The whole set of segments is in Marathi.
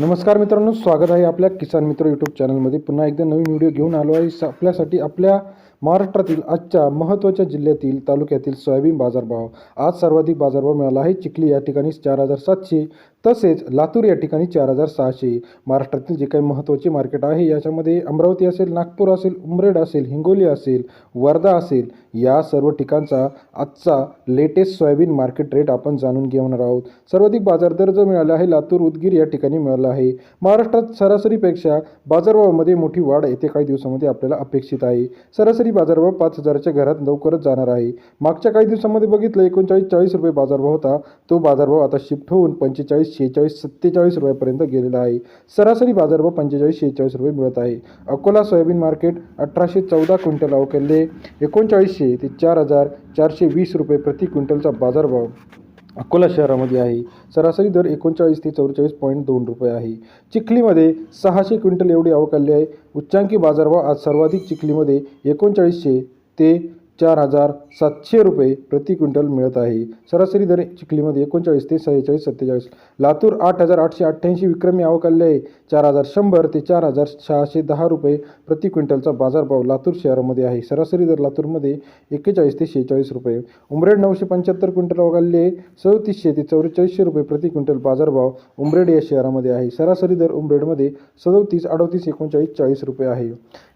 नमस्कार मित्रांनो स्वागत आहे आपल्या किसान मित्र यूट्यूब चॅनलमध्ये पुन्हा एकदा नवीन व्हिडिओ घेऊन आलो आहे. आपल्यासाठी आपल्या महाराष्ट्रातील आजच्या महत्त्वाच्या जिल्ह्यातील तालुक्यातील सोयाबीन बाजारभाव आज सर्वाधिक बाजारभाव मिळाला आहे. चिखली या ठिकाणी चार हजार सातशे तसेच लातूर या ठिकाणी चार हजार सहाशे. महाराष्ट्रातील जे काही महत्त्वाचे मार्केट आहे याच्यामध्ये अमरावती असेल नागपूर असेल उमरेड असेल हिंगोली असेल वर्धा असेल या सर्व ठिकाणचा आजचा लेटेस्ट सोयाबीन मार्केट रेट आपण जाणून घेणार आहोत. सर्वाधिक बाजार दर जो मिळाला आहे लातूर उदगीर या ठिकाणी मिळाला आहे. महाराष्ट्रात सरासरीपेक्षा बाजारभावामध्ये मोठी वाढ येते काही दिवसामध्ये आपल्याला अपेक्षित आहे. सरासरी बाजारभाव पाच हजाराच्या घरात लवकरच जाणार आहे. मागच्या काही दिवसामध्ये बघितलं एकोणचाळीस चाळीस रुपये बाजारभाव होता. तो बाजारभाव आता शिफ्ट होऊन पंचेचाळीस शेहेचाळीस सत्तेचाळीस रुपयापर्यंत गेलेला आहे. सरासरी बाजारभाव पंचेचाळीस शेहेचाळीस रुपये मिळत आहे. अकोला सोयाबीन मार्केट अठराशे चौदा क्विंटल अवकेले एकोणचाळीसशे ते चार हजार चारशे वीस रुपये प्रति क्विंटलचा बाजारभाव. अकोला शहरामध्ये आहे. सरासरी दर एकोणचाळीस ते चौवेचाळीस पॉईंट दोन रुपये आहे. चिखलीमध्ये सहाशे क्विंटल एवढी आवक आली आहे. उच्चांकी बाजारभाव आज सर्वाधिक चिखलीमध्ये एकोणचाळीसशे ते चार हजार सातशे रुपये प्रति क्विंटल मिळत आहे. सरासरी दर चिखलीमध्ये एकोणचाळीस ते सेहेचाळीस सत्तेचाळीस. लातूर आठ हजार आठशे अठ्ठ्याऐंशी विक्रमी अवकाल्य आहे. चार हजार शंभर ते चार हजार सहाशे दहा रुपये प्रति क्विंटलचा बाजारभाव लातूर शहरामध्ये आहे. सरासरी दर लातूरमध्ये एक्केचाळीस ते शेहेचाळीस रुपये. उमरेड नऊशे पंच्याहत्तर क्विंटल अवकाल्य आहे. सदतीसशे ते चौवेचाळीसशे रुपये प्रति क्विंटल बाजारभाव उमरेड या शहरामध्ये आहे. सरासरी दर उमरेडमध्ये सदोतीस अडतीस एकोणचाळीस चाळीस रुपये आहे.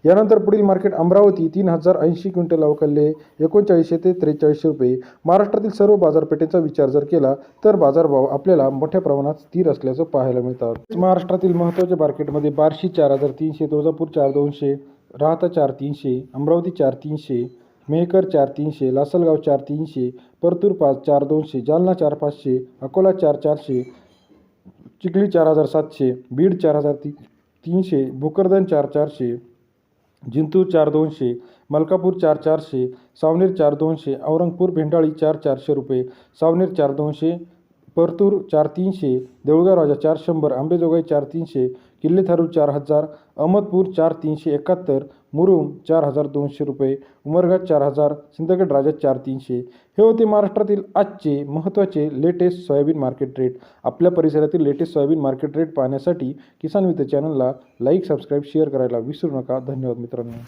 यानंतर पुढील मार्केट अमरावती तीन हजार ऐंशी क्विंटल अवकाल्य एकोणचाळीसशे ते त्रेचाळीसशे रुपये. महाराष्ट्रातील सर्व बाजारपेठेचा विचार जर केला तर बाजारभाव आपल्याला मोठ्या प्रमाणात स्थिर असल्याचं पाहायला मिळतात महाराष्ट्रातील महत्त्वाच्या मार्केटमध्ये बार्शी चार हजार तीनशे तुळजापूर चार दोनशे राहता चार तीनशे अमरावती चार तीनशे मेहकर चार तीनशे लासलगाव चार तीनशे परतूर पाच चार दोनशे जालना चार पाचशे अकोला चार चारशे चिखली चार हजार सातशे बीड चार हजार ती तीनशे भोकरदन चार चारशे जिंतूर चार दोनशे मलकापूर चार चारशे सावनेर चार दोनशे औरंगपूर भेंडाळी चार चारशे रुपये सावनेर चार दोनशे परतूर चार तीनशे देऊळगाव राजा चार शंभर आंबेजोगाई चार तीनशे किल्ले थारूर चार हजार अहमदपूर चार तीनशे एकाहत्तर मुरुम चार हजार दोनशे रुपये उमरघाट चार हजार सिंदगड राजा चार तीनशे. हे होते महाराष्ट्रातील आजचे महत्त्वाचे लेटेस्ट सोयाबीन मार्केट रेट आपल्या परिसरातील लेटेस्ट सोयाबीन मार्केट रेट पाहण्यासाठी किसान मित्र चॅनलला लाईक सबस्क्राईब शेअर करायला विसरू नका. धन्यवाद मित्रांनो.